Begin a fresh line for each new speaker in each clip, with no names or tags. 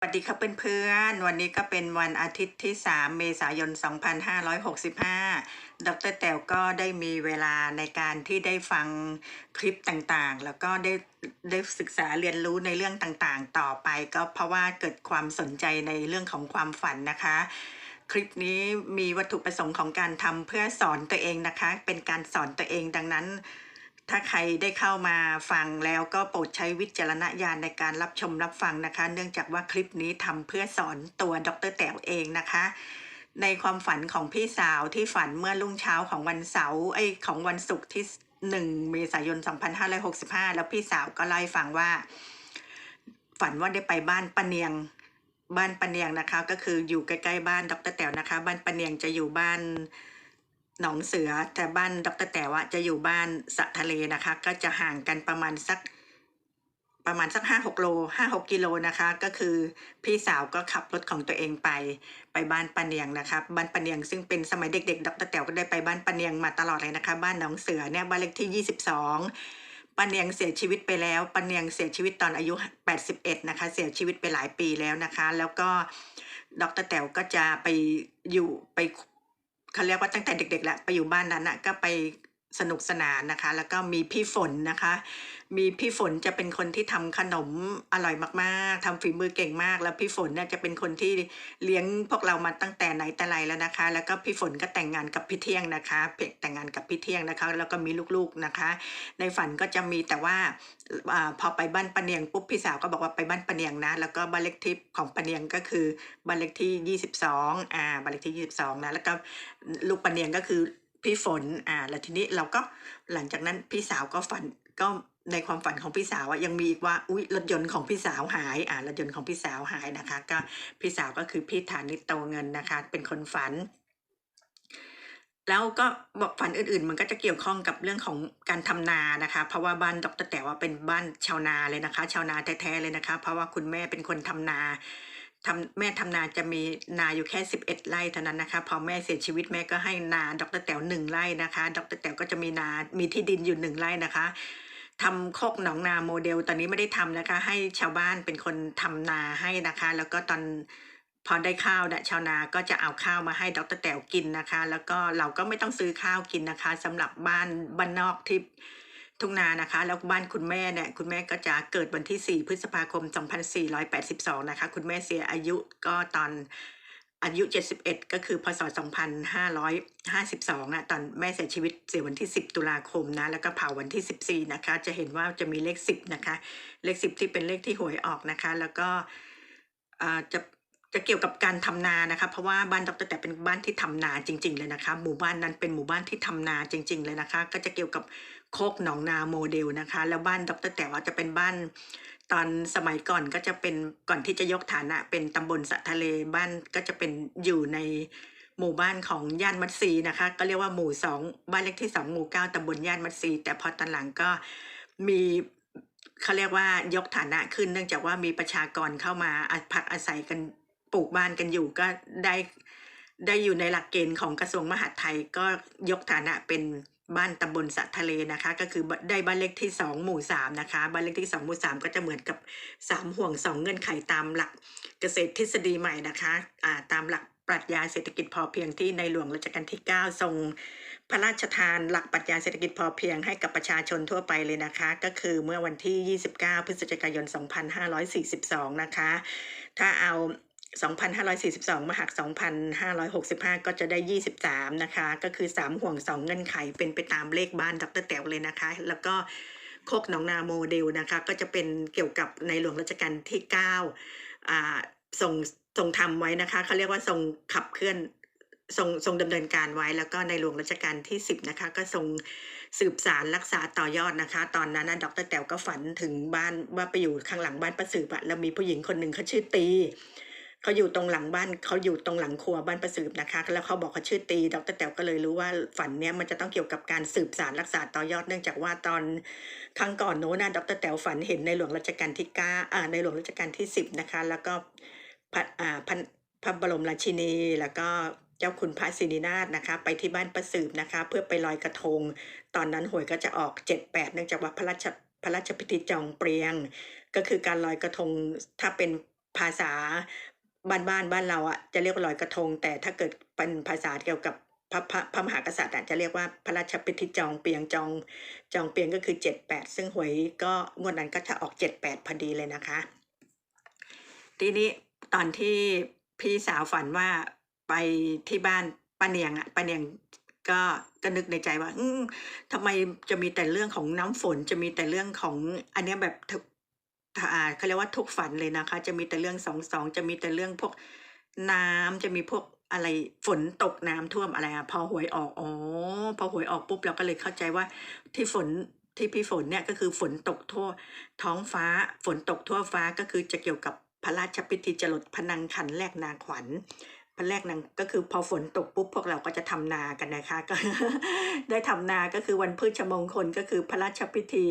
สวัสดีครับเพื่อนๆ วันนี้ก็เป็นวันอาทิตย์ที่ 3 เมษายน 2565 ดรแต๋วก็ได้มีเวลาในการที่ได้ฟังคลิปต่างๆ แล้วก็ได้ได้ศึกษาเรียนรู้ในเรื่องต่างๆ ต่อไปก็เพราะว่าเกิดความสนใจในเรื่องของความฝันนะคะ คลิปนี้มีวัตถุประสงค์ของการทำเพื่อสอนตัวเองนะคะ เป็นการสอนตัวเองดังนั้น ถ้าใครได้เข้ามาฟังแล้วก็โปรดใช้วิจารณญาณในการรับชมรับฟังนะคะ เนื่องจากว่าคลิปนี้ทำเพื่อสอนตัวดรแต๋วเองนะคะ ในความฝันของพี่สาวที่ฝันเมื่อรุ่งเช้าของวันเสาร์ไอของวันศุกร์ที่1เมษายน 2565 แล้วพี่สาวก็เล่าให้ฟังว่า ฝันว่าได้ไปบ้านปะเนียงบ้านปะเนียงนะคะ ก็คืออยู่ใกล้ๆบ้านดรแต๋วนะคะ บ้านปะเนียงจะอยู่บ้าน หนองเสือแต่บ้านดรแต๋วอะจะอยู่บ้านสะทะเลนะคะ ก็จะห่างกันประมาณสักประมาณสักห้าหกโลห้าหกกิโลนะคะ ก็คือพี่สาวก็ขับรถของตัวเองไปไปบ้านปะเนียงนะครับบ้านปะเนียงซึ่งเป็นสมัยเด็กๆดรแต๋วก็ได้ไปบ้านปะเนียงมาตลอดเลยนะคะ บ้านหนองเสือเนี่ยบ้านเลขที่ยี่สิบสองปะเนียงเสียชีวิตไปแล้วปะเนียงเสียชีวิตตอนอายุแปดสิบเอ็ดนะคะ เสียชีวิตไปหลายปีแล้วนะคะ แล้วก็ดรแต๋วก็จะไปอยู่ไป เขาเรียกว่าตั้งแต่เด็กๆแล้วไปอยู่บ้านนั้นอะก็ไป สนุกสนานนะคะ แล้วก็มีพี่ฝนนะคะ มีพี่ฝนจะเป็นคนที่ทำขนมอร่อยมากๆทำฝีมือเก่งมาก แล้วพี่ฝนเนี่ยจะเป็นคนที่เลี้ยงพวกเรามาตั้งแต่ไหนแต่ไรแล้วนะคะ แล้วก็พี่ฝนก็แต่งงานกับพี่เที่ยงนะคะเพกแต่งงานกับพี่เที่ยงนะคะ แล้วก็มีลูกๆนะคะ ในฝันก็จะมีแต่ว่าอาพอไปบ้านปะเนียงปุ๊บพี่สาวก็บอกว่าไปบ้านปะเนียงนะ แล้วก็บ้านเล็กที่ของปะเนียงก็คือบ้านเล็กที่ 22อ่าบ้านเล็กที่ 22นะแล้วก็ลูกปะเนียงก็คือ พี่ฝนอ่าแล้วทีนี้เราก็หลังจากนั้นพี่สาวก็ฝันก็ในความฝันของพี่สาวอะยังมีอีกว่าอุ้ยรถยนต์ของพี่สาวหายอ่ารถยนต์ของพี่สาวหายนะคะ ก็พี่สาวก็คือพี่ฐานิตโตเงินนะคะ เป็นคนฝัน แล้วก็บอกฝันอื่นๆ มันก็จะเกี่ยวข้องกับเรื่องของการทำนานะคะ เพราะว่าบ้านดรแต๋วว่าเป็นบ้านชาวนาเลยนะคะ ชาวนาแท้ๆเลยนะคะ เพราะว่าคุณแม่เป็นคนทำนา ทำแม่ทำนาจะมีนาอยู่แค่สิบเอ็ดไร่เท่านั้นนะคะพอแม่เสียชีวิตแม่ก็ให้นาดรแต๋วหนึ่งไร่นะคะ ดรแต๋วก็จะมีนา มีที่ดินอยู่หนึ่งไร่นะคะทำโคกหนองนาโมเดล ตอนนี้ไม่ได้ทำนะคะ ให้ชาวบ้านเป็นคนทำนาให้นะคะ แล้วก็ตอนพอได้ข้าวเนี่ยชาวนาก็จะเอาข้าวมาให้ดรแต๋วกินนะคะ แล้วก็เราก็ไม่ต้องซื้อข้าวกินนะคะสำหรับบ้านบ้านนอกที่ ทุ่งนานะคะ แล้วบ้านคุณแม่เนี่ยคุณแม่ก็จะเกิดวันที่ 4 พฤษภาคม 2482 นะคะ คุณแม่เสียอายุก็ตอนอายุ 71 ก็คือพศ 2552 นะตอนแม่เสียชีวิตเสียวันที่ 10 ตุลาคมนะ แล้วก็เผาวันที่ 14 นะคะ จะเห็นว่าจะมีเลข 10 นะคะ เลข 10 ที่เป็นเลขที่หวยออกนะคะ แล้วก็อ่าจะ จะเกี่ยวกับการทำนานะคะเพราะว่าบ้านดรแต่เป็นบ้านที่ทำนาจริง ๆเลยนะคะ หมู่บ้านนั้นเป็นหมู่บ้านที่ทำนาจริง ๆ เลยนะคะ ก็จะเกี่ยวกับโคกหนองนาโมเดลนะคะ แล้วบ้านดรแต่ว่าจะเป็นบ้าน ตอนสมัยก่อนก็จะเป็นก่อนที่จะยกฐานะ เป็นตำบลสะทะเลบ้านก็จะเป็นอยู่ในหมู่บ้านของย่านมัดซีนะคะ ก็เรียกว่าหมู่สองบ้านเลขที่สองหมู่เก้าตำบลย่านมัดซีแต่พอตอนหลังก็มีเขาเรียกว่ายกฐานะขึ้นเนื่องจากว่ามีประชากรเข้ามาอาพักอาศัยกัน ปลูกบ้านกันอยู่ก็ได้ได้อยู่ในหลักเกณฑ์ของกระทรวงมหาดไทยก็ยกฐานะเป็นบ้านตำบลสะทะเลนะคะ ก็คือได้บ้านเลขที่สองหมู่สามนะคะบ้านเลขที่สองหมู่สามก็จะเหมือนกับสามห่วงสองเงื่อนไขตามหลักเกษตรทฤษฎีใหม่นะคะอ่าตามหลักปรัชญาเศรษฐกิจพอเพียงที่ในหลวงรัชกาลที่ 9 ทรงพระราชทานหลักปรัชญาเศรษฐกิจพอเพียงให้กับประชาชนทั่วไปเลยนะคะ ก็คือเมื่อวันที่ 29 พฤศจิกายน 2542 นะคะ ถ้าเอา 2,542 มาหัก 2,565 ก็จะได้ 23 นะคะ ก็คือ 3 ห่วง 2 เงื่อนไขเป็นไปตามเลขบ้านดรแต๋วเลยนะคะ แล้วก็โคกหนองนาโมเดลนะคะ ก็จะเป็นเกี่ยวกับในหลวงรัชกาลที่9อ่าส่งทรงทำไว้นะคะเขาเรียกว่าทรงขับเคลื่อนทรงทรงดำเนินการไว้แล้วก็ในหลวงรัชกาลที่ 10 นะคะ ก็ทรงสืบสารรักษาต่อยอดนะคะ ตอนนั้นนะดรแต๋วก็ฝันถึงบ้านว่าไปอยู่ข้างหลังบ้านประสืบอะแล้วมีผู้หญิงคนหนึ่งเขาชื่อตี เขาอยู่ตรงหลังบ้านเขาอยู่ตรงหลังครัวบ้านประสืบนะคะ แล้วเขาบอกเขาชื่อตีดรแต๋วก็เลยรู้ว่าฝันเนี้ยมันจะต้องเกี่ยวกับการสืบสารรักษาต่อยอดเนื่องจากว่าตอนครั้งก่อนโน้นนะดรแต๋วฝันเห็นในหลวงรัชกาลที่เก้าอ่าในหลวงรัชกาลที่สิบนะคะ แล้วก็พระอ่าพันพระบรมราชินี แล้วก็เจ้าคุณพระศิรินาถนะคะ ไปที่บ้านประสืบนะคะ เพื่อไปลอยกระทง ตอนนั้นหวยก็จะออกเจ็ดแปดเนื่องจากว่าพระราชพระราชพิธีจองเปรียง ก็คือการลอยกระทงถ้าเป็นภาษา บ้านบ้านบ้านเราอะจะเรียกว่าลอยกระทง แต่ถ้าเกิดเป็นภาษาเกี่ยวกับพระพระพระมหากษัตริย์อะจะเรียกว่าพระราชพิธีจองเปียงจองจองเปียงก็คือ 78 ซึ่งหวยก็งวดนั้นก็จะออก 78พอดีเลยนะคะ ทีนี้ตอนที่พี่สาวฝันว่าไปที่บ้านป้าเนียงอะป้าเนียงก็ก็นึกในใจว่า อืมทำไมจะมีแต่เรื่องของน้ำฝนจะมีแต่เรื่องของอันนี้แบบ เขาเรียกว่าทุกฝันเลยนะคะ จะมีแต่เรื่องสองสองจะมีแต่เรื่องพวกน้ำจะมีพวกอะไรฝนตกน้ำท่วมอะไรอะพอหวยออกอ๋อพอหวยออกปุ๊บเราก็เลยเข้าใจว่าที่ฝนที่พี่ฝนเนี่ยก็คือฝนตกทั่วท้องฟ้าฝนตกทั่วฟ้าก็คือจะเกี่ยวกับพระราชพิธีจรดพนังขันแรกนาขวัญ พระแรกนางก็คือพอฝนตกปุ๊บพวกเราก็จะทำนากันนะคะก็ได้ทำนาก็คือวันพฤชมงคลก็คือพระราชพิธี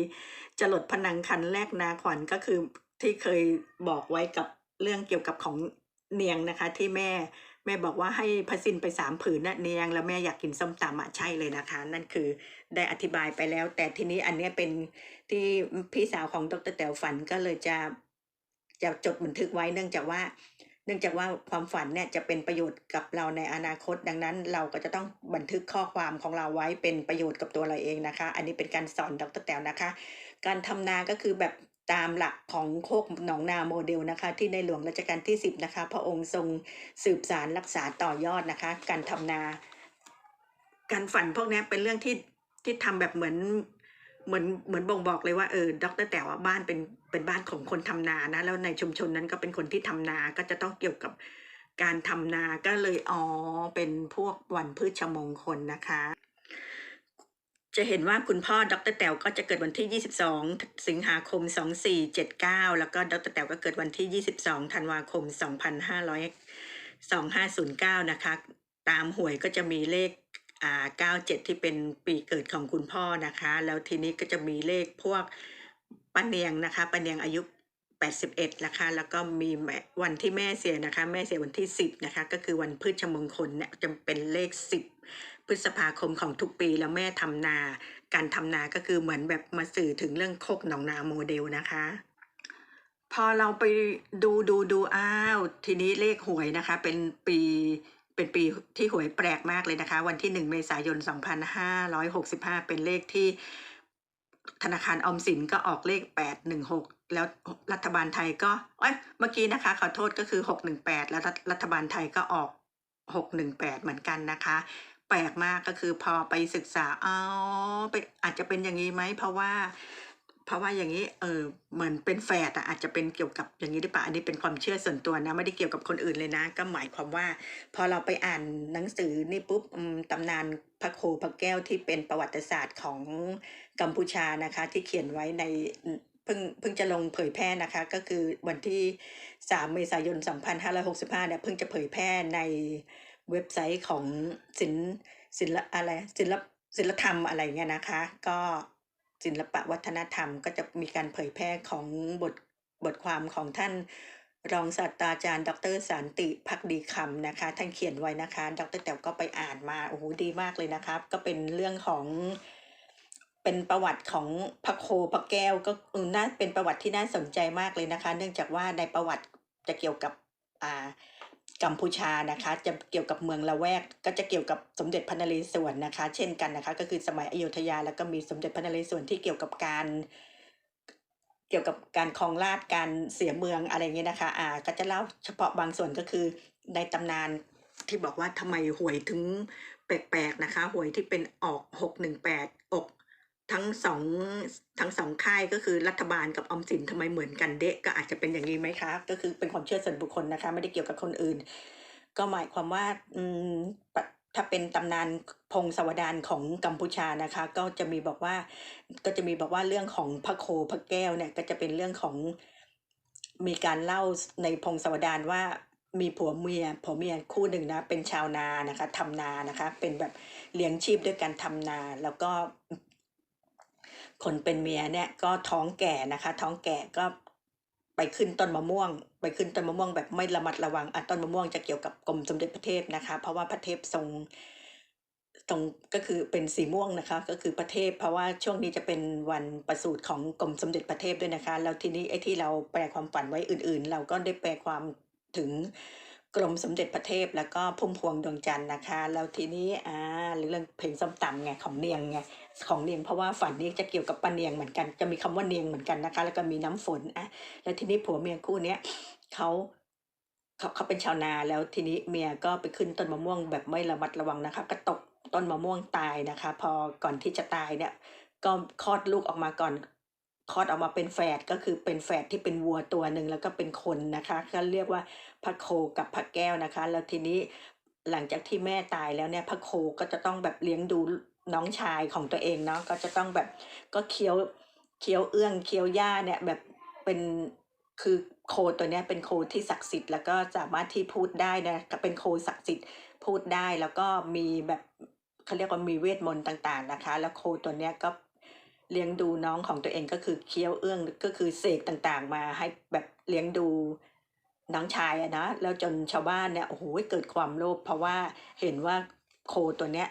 จรดพนางคันแรกนาขวัญก็คือที่เคยบอกไว้กับเรื่องเกี่ยวกับของเนียงนะคะ ที่แม่แม่บอกว่าให้พระสินไปสามผืนนะเนียง แล้วแม่อยากกินส้มตำอะใช่เลยนะคะ นั่นคือได้อธิบายไปแล้ว แต่ทีนี้อันเนี้ยเป็นที่พี่สาวของดรแต๋วฝันก็เลยจะจะจดบันทึกไว้เนื่องจากว่า นื่องจากว่าความฝันเนี่ยจะเป็นประโยชน์กับเราในอนาคต ดังนั้นเราก็จะต้องบันทึกข้อความของเราไว้เป็นประโยชน์กับตัวเราเองนะคะ อันนี้เป็นการสอนดรแต๋วนะคะ การทำนาก็คือแบบตามหลักของโคกหนองนาโมเดลนะคะ ที่ในหลวงรัชกาลที่ 10 นะคะ พระองค์ทรงสืบสารรักษาต่อยอดนะคะ การทำนา การฝันพวกนี้เป็นเรื่องที่ที่ทำแบบเหมือน เหมือนเหมือนบ่งบอกเลยว่าเออดรแต่ว่าบ้านเป็นเป็นบ้านของคนทำนานะ แล้วในชุมชนนั้นก็เป็นคนที่ทำนาก็จะต้องเกี่ยวกับการทำนาก็เลยอ๋อเป็นพวกวันพืชมงคลนะคะ จะเห็นว่าคุณพ่อดรแต๋วก็จะเกิดวันที่ 22 สิงหาคม 2479 แล้วก็ดรแต๋วก็เกิดวันที่ 22 ธันวาคม 2500 2509 นะคะ ตามหวยก็จะมีเลข 97 ที่เป็นปีเกิดของคุณพ่อนะคะ แล้วทีนี้ก็จะมีเลขพวกป้าเนียงนะคะป้าเนียงอายุ 81 นะคะ แล้วก็มีวันที่แม่เสียนะคะ แม่เสียวันที่ 10 นะคะ ก็คือวันพฤชมงคลเนี่ยจะเป็นเลข 10 พฤษภาคมของทุกปีแล้วแม่ทำนา การทำนาก็คือเหมือนแบบมาสื่อถึงเรื่องโคกหนองนาโมเดลนะคะพอเราไปดูดูดูอ้าว ทีนี้เลขหวยนะคะ เป็นปี เป็นปีที่หวยแปลกมากเลยนะคะ วันที่หนึ่งเมษายน 2565 เป็นเลขที่ธนาคารอมสินก็ออกเลข 816 แล้วรัฐบาลไทยก็เอ้ยเมื่อกี้นะคะขอโทษก็คือ 618 แล้วรัฐรัฐบาลไทยก็ออก 618 เหมือนกันนะคะ แปลกมากก็คือพอไปศึกษาอ๋อไปอาจจะเป็นอย่างนี้ไหมเพราะว่า เพราะว่าอย่างนี้เออเหมือนเป็นแฝดอะอาจจะเป็นเกี่ยวกับอย่างนี้หรือเปล่าอันนี้เป็นความเชื่อส่วนตัวนะไม่ได้เกี่ยวกับคนอื่นเลยนะ ก็หมายความว่า พอเราไปอ่านหนังสือนี่ปุ๊บตำนานพระโคพระแก้วที่เป็นประวัติศาสตร์ของกัมพูชานะคะ ที่เขียนไว้ในเพิ่งเพิ่งจะลงเผยแพร่นะคะก็คือวันที่ 3 เมษายน 2565 เนี่ยเพิ่งจะเผยแพร่ในเว็บไซต์ของศิลศิลอะไรศิลศิลธรรมอะไรเงี้ยนะคะ ก็ ศิลปะวัฒนธรรม ก็จะมีการเผยแพร่ของบทบทความของท่านรองศาสตราจารย์ ดรสันติพักดีคำนะคะ ท่านเขียนไว้นะคะ ดรแต๋วก็ไปอ่านมาโอ้โหดีมากเลยนะครับ ก็เป็นเรื่องของเป็นประวัติของพระโคพระแก้วก็น่าเป็นประวัติที่น่าสนใจมากเลยนะคะ เนื่องจากว่าในประวัติจะเกี่ยวกับอ่า กัมพูชานะคะจะเกี่ยวกับเมืองละแวก ก็จะเกี่ยวกับสมเด็จพระนเรศวรนะคะ เช่นกันนะคะ ก็คือสมัยอยุธยาแล้วก็มีสมเด็จพระนเรศวรที่เกี่ยวกับการ เกี่ยวกับการครองราชการเสียเมืองอะไรเงี้ยนะคะอ่าก็จะเล่าเฉพาะบางส่วนก็คือในตำนานที่บอกว่าทำไมหวยถึงแปลกๆนะคะหวยที่เป็นออกหกหนึ่งแปดอก ทั้งสองทั้งสองค่ายก็คือรัฐบาลกับออมสินทำไมเหมือนกันเดะก็อาจจะเป็นอย่างนี้ไหมคะ ก็คือเป็นความเชื่อส่วนบุคคลนะคะ ไม่ได้เกี่ยวกับคนอื่น ก็หมายความว่าอืมถ้าเป็นตำนานพงศาวดารของกัมพูชานะคะ ก็จะมีบอกว่า ก็จะมีบอกว่าเรื่องของพระโคพระแก้วเนี่ยก็จะเป็นเรื่องของมีการเล่าในพงศาวดารว่ามีผัวเมียผัวเมียคู่หนึ่งนะเป็นชาวนานะคะทำนานะคะ เป็นแบบเลี้ยงชีพด้วยการทำนา แล้วก็ คนเป็นเมียเนี่ยก็ท้องแก่นะคะ ท้องแก่ก็ไปขึ้นต้นมะม่วง ไปขึ้นต้นมะม่วงแบบไม่ระมัดระวังอะต้นมะม่วงจะเกี่ยวกับกรมสมเด็จพระเทพนะคะ เพราะว่าพระเทพทรงตรงก็คือเป็นสีม่วงนะคะ ก็คือประเทศ เพราะว่าช่วงนี้จะเป็นวันประสูติของกรมสมเด็จพระเทพด้วยนะคะ แล้วทีนี้ไอ้ที่เราแปลความฝันไว้อื่นๆ เราก็ได้แปลความถึง กรมสมเด็จพระเทพแล้วก็พุ่มพวงดวงจันทร์นะคะ แล้วทีนี้อ่าเรื่องเพลงส้มตำไงของเนียงไงของเนียงเพราะว่าฝันนี้จะเกี่ยวกับป้าเนียงเหมือนกัน จะมีคำว่าเนียงเหมือนกันนะคะ แล้วก็มีน้ำฝนอะแล้วทีนี้ผัวเมียคู่เนี้ยเขาเขาเขาเป็นชาวนาแล้วทีนี้เมียก็ไปขึ้นต้นมะม่วงแบบไม่ระมัดระวังนะคะ ก็ตกต้นมะม่วงตายนะคะ พอก่อนที่จะตายเนี่ยก็คลอดลูกออกมาก่อน คลอดออกมาเป็นแฝดก็คือเป็นแฝดที่เป็นวัวตัวหนึ่งแล้วก็เป็นคนนะคะก็เรียกว่าพระโคกับพระแก้วนะคะ แล้วทีนี้หลังจากที่แม่ตายแล้วเนี่ยพระโคก็จะต้องแบบเลี้ยงดูน้องชายของตัวเองเนาะก็จะต้องแบบก็เคี้ยวเคี้ยวเอื้องเคี้ยวหญ้าเนี่ยแบบเป็นคือโคตัวเนี้ยเป็นโคที่ศักดิ์สิทธิ์แล้วก็สามารถที่พูดได้นะก็เป็นโคศักดิ์สิทธิ์พูดได้แล้วก็มีแบบเขาเรียกว่ามีเวทมนต์ต่างๆนะคะ แล้วโคตัวเนี้ยก็ เลี้ยงดูน้องของตัวเองก็คือเคี้ยวเอื้องก็คือเสกต่างๆ มาให้แบบเลี้ยงดูน้องชายอะนะแล้วจนชาวบ้านเนี่ยโอ้โหเกิดความโลภเพราะว่าเห็นว่าโคตัวเนี้ย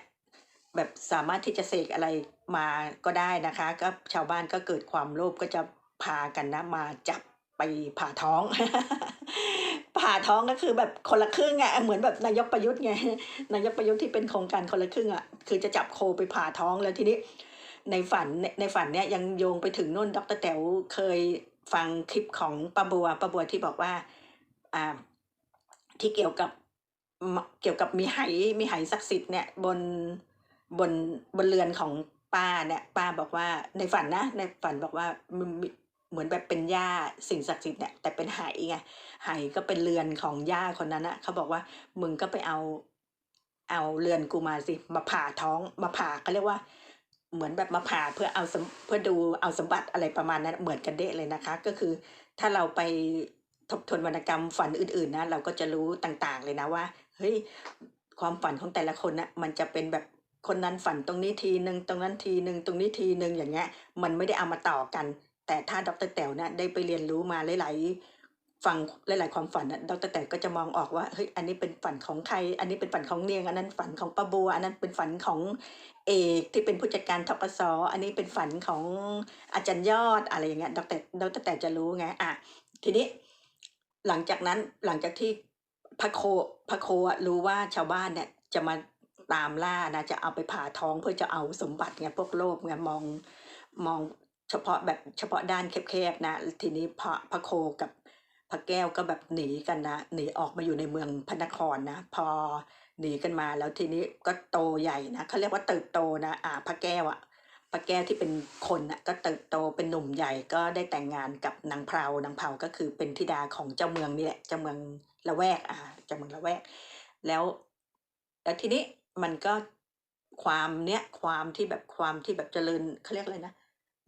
แบบสามารถที่จะเสกอะไรมาก็ได้นะคะ ก็ชาวบ้านก็เกิดความโลภก็จะพากันนะมาจับไปผ่าท้อง ผ่าท้องก็คือแบบคนละครึ่งอะเหมือนแบบนายกประยุทธ์ไงนายกประยุทธ์ที่เป็นโครงการคนละครึ่งอะคือจะจับโคไปผ่าท้องแล้วทีนี้ ในฝันในฝันเนี้ยยังโยงไปถึงนู่นดรแต๋วเคยฟังคลิปของป้าบัวป้าบัวที่บอกว่าอ่าที่เกี่ยวกับเกี่ยวกับมีไหมีไหศักดิ์สิทธิ์เนี่ยบนบนบนเรือนของป้าเนี่ยป้าบอกว่าในฝันนะในฝันบอกว่ามันมีเหมือนแบบเป็นย่าสิ่งศักดิ์สิทธิ์เนี่ยแต่เป็นไหไงไหก็เป็นเรือนของย่าคนนั้นนะเขาบอกว่ามึงก็ไปเอาเอาเรือนกูมาสิมาผ่าท้องมาผ่าเขาเรียกว่า เหมือนแบบมาผ่าเพื่อเอาเพื่อดูเอาสมบัติอะไรประมาณนั้นเหมือนกันเดะเลยนะคะ ก็คือถ้าเราไปทบทวนวรรณกรรมฝันอื่นๆนะเราก็จะรู้ต่างๆเลยนะว่าเฮ้ยความฝันของแต่ละคนนะมันจะเป็นแบบคนนั้นฝันตรงนี้ทีหนึ่งตรงนั้นทีหนึ่งตรงนี้ทีหนึ่งอย่างเงี้ยมันไม่ได้เอามาต่อกัน แต่ถ้าดรแต๋วนะได้ไปเรียนรู้มาหลายๆ ฟังหลาย ๆ ความฝันนะดรแต๋วก็จะมองออกว่าเฮ้ยอันนี้เป็นฝันของใคร อันนี้เป็นฝันของเนียง อันนั้นฝันของป้าบัว อันนั้นเป็นฝันของเอกที่เป็นผู้จัดการทกสอันนี้เป็นฝันของอาจารย์ยอดอะไรอย่างเงี้ยดรดรแต๋วจะรู้ไงอะทีนี้หลังจากนั้นหลังจากที่พระโคพระโครู้ว่าชาวบ้านเนี่ยจะมาตามล่านะจะเอาไปผ่าท้องเพื่อจะเอาสมบัติไงพวกโลภไงมองมองเฉพาะแบบเฉพาะด้านแคบๆนะ ทีนี้พระพระโคกับ พระแก้วก็แบบหนีกันนะหนีออกมาอยู่ในเมืองพระนครนะ พอหนีกันมาแล้วทีนี้ก็โตใหญ่นะเขาเรียกว่าเติบโตนะอ่าพระแก้วอะพระแก้วที่เป็นคนน่ะก็เติบโตเป็นหนุ่มใหญ่ก็ได้แต่งงานกับนางเพรานางเพราก็คือเป็นธิดาของเจ้าเมืองนี่แหละเจ้าเมืองละแวกอ่าเจ้าเมืองละแวก แล้ว แล้วทีนี้มันก็ความเนี้ยความที่แบบความที่แบบเจริญเขาเรียกอะไรนะ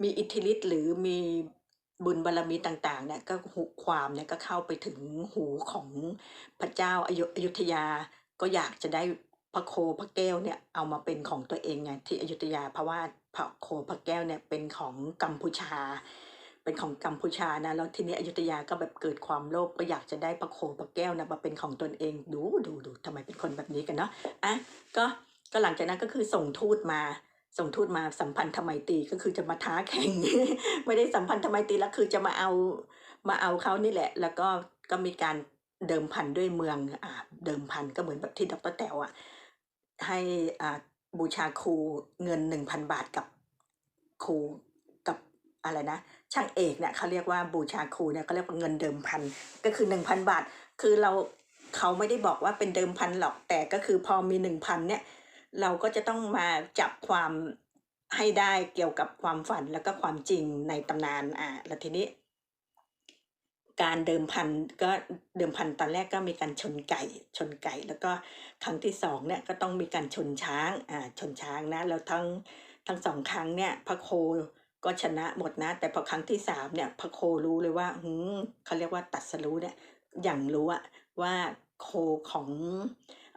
มีอิทธิฤทธิ์หรือมี บุญบารรมีต่างๆเนี่ยก็หูความเนี่ยก็เข้าไปถึงหูของพระเจ้าอายุอยุธยาก็อยากจะได้พระโคพระแก้วเนี่ยเอามาเป็นของตัวเองไงที่อยุธยาเพราะว่าพระโคพระแก้วเนี่ยเป็นของกัมพูชา เป็นของกัมพูชานะแล้วทีนี้อยุธยาก็แบบเกิดความโลภก็อยากจะได้พระโคพระแก้วนะมาเป็นของตนเอง ดูดูดูทำไมเป็นคนแบบนี้กันเนาะอะก็ก็หลังจากนั้นก็คือส่งทูตมา ส่งทูตมาสัมพันธไมตรีก็คือจะมาท้าแข่ง ไม่ได้สัมพันธไมตรีแล้วคือจะมาเอามาเอาเขานี่แหละ แล้วก็ก็มีการเดิมพันด้วยเมืองอ่าเดิมพันก็เหมือนแบบที่ดรแต๋วอะให้อ่าบูชาครูเงินหนึ่งพันบาทกับครูกับอะไรนะ ช่างเอกเนี่ยเขาเรียกว่าบูชาครูเนี่ยเขาเรียกว่าเงินเดิมพันก็คือหนึ่งพันบาท คือเราเขาไม่ได้บอกว่าเป็นเดิมพันหรอกแต่ก็คือพอมีหนึ่งพันเนี่ย เราก็จะต้องมาจับความให้ได้เกี่ยวกับความฝันแล้วก็ความจริงในตำนานอ่าแล้วทีนี้ การเดิมพันก็เดิมพันตอนแรกก็มีการชนไก่ ชนไก่ แล้วก็ครั้งที่สองเนี่ยก็ต้องมีการชนช้างอ่าชนช้างนะแล้วทั้งทั้งสองครั้งเนี่ยพระโคก็ชนะหมดนะ แต่พอครั้งที่สามเนี่ยพระโครู้เลยว่าหืมเขาเรียกว่าตัดสรู้เนี่ยอย่างรู้อะว่าโคของ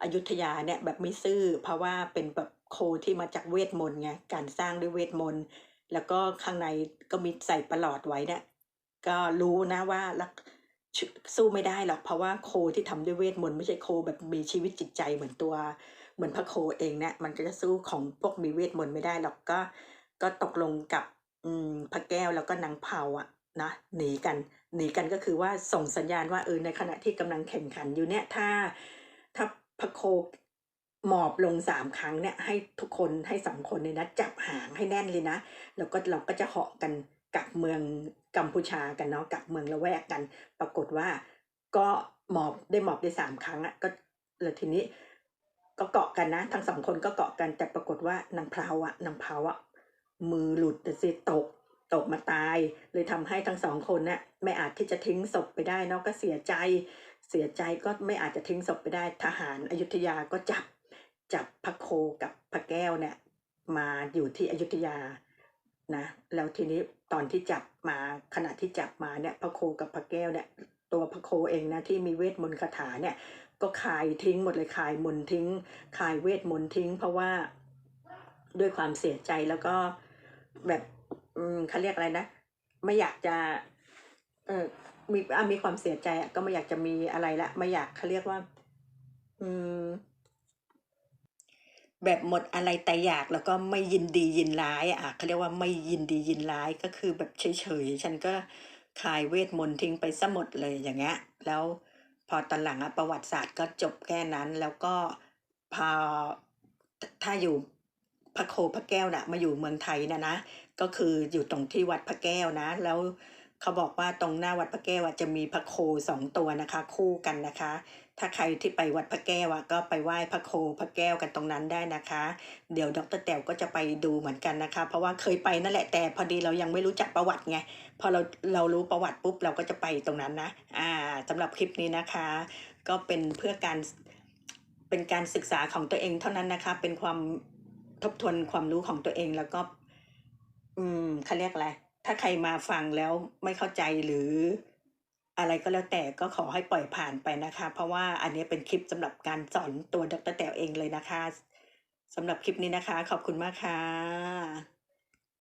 อยุธยาเนี่ยแบบไม่ซื่อ เพราะว่าเป็นแบบโคที่มาจากเวทมนต์ไงการสร้างด้วยเวทมนต์แล้วก็ข้างในก็มีใส่ประหลอดไว้เนี่ยก็รู้นะว่ารักสู้ไม่ได้หรอกเพราะว่าโคที่ทำด้วยเวทมนต์ไม่ใช่โคแบบมีชีวิตจิตใจเหมือนตัว เหมือนพระโคเองเนี่ยมันก็จะสู้ของพวกมีเวทมนต์ไม่ได้หรอกก็ ก็ตกลงกับอืมพระแก้วแล้วก็นางเผาอะนะหนีกันหนีกันก็คือว่าส่งสัญญาณว่าเออในขณะที่กำลังแข่งขันอยู่เนี่ยถ้าถ้า พระโคหมอบลงสามครั้งเนี่ยให้ทุกคนให้สองคนเนี่ยนะจับหางให้แน่นเลยนะแล้วก็เราก็จะเหาะกันกลับเมืองกัมพูชากันเนาะกลับเมืองละแวกกัน ปรากฏว่าก็หมอบได้หมอบได้สามครั้งอะก็แล้วทีนี้ก็เกาะกันนะ ทั้งสองคนก็เกาะกันแต่ปรากฏว่านางเพลาอะนางเพลาอะมือหลุดน่สิตกตกมาตาย เลยทำให้ทั้งสองคนเนี่ยไม่อาจที่จะทิ้งศพไปได้เนาะก็เสียใจ เสียใจก็ไม่อาจจะทิ้งศพไปได้ทหารอายุธยาก็จับจับพระโคกับพระแก้วเนี่ยมาอยู่ที่อยุธยานะแล้วทีนี้ตอนที่จับมาขณะที่จับมาเนี่ยพระโคกับพระแก้วเนี่ยตัวพระโคเองนะที่มีเวทมนต์คาถาเนี่ยก็คายทิ้งหมดเลยคายมนทิ้งคายเวทมนทิ้ง เพราะว่าด้วยความเสียใจแล้วก็แบบเขาเรียกอะไรนะ ไม่อยากจะเออ มีอะมีความเสียใจอะก็ไม่อยากจะมีอะไรละไม่อยากเขาเรียกว่า อืม แบบหมดอะไรแต่อยากแล้วก็ไม่ยินดียินร้ายอะเขาเรียกว่าไม่ยินดียินร้ายก็คือแบบเฉยๆฉันก็คายเวทมนต์ทิ้งไปซะหมดเลยอย่างเงี้ย แล้วพอตอนหลังอะประวัติศาสตร์ก็จบแค่นั้น แล้วก็พอถ้าอยู่พระโคพระแก้วน่ะมาอยู่เมืองไทยนะนะ ก็คืออยู่ตรงที่วัดพระแก้วนะ แล้ว เขาบอกว่าตรงหน้าวัดพระแก้วจะมีพระโคสองตัวนะคะ คู่กันนะคะ ถ้าใครที่ไปวัดพระแก้วก็ไปไหว้พระโคพระแก้วกันตรงนั้นได้นะคะ เดี๋ยวดรแต๋วก็จะไปดูเหมือนกันนะคะ เพราะว่าเคยไปนั่นแหละแต่พอดีเรายังไม่รู้จักประวัติไงพอเราเรารู้ประวัติปุ๊บเราก็จะไปตรงนั้นนะอ่าสำหรับคลิปนี้นะคะ ก็เป็นเพื่อการเป็นการศึกษาของตัวเองเท่านั้นนะคะ เป็นความทบทวนความรู้ของตัวเองแล้วก็ อืมเขาเรียกอะไร ถ้าใครมาฟังแล้วไม่เข้าใจหรืออะไรก็แล้วแต่ก็ขอให้ปล่อยผ่านไปนะคะ เพราะว่าอันนี้เป็นคลิปสำหรับการสอนตัวดรแต๋วเองเลยนะคะสำหรับคลิปนี้นะคะ ขอบคุณมากค่ะ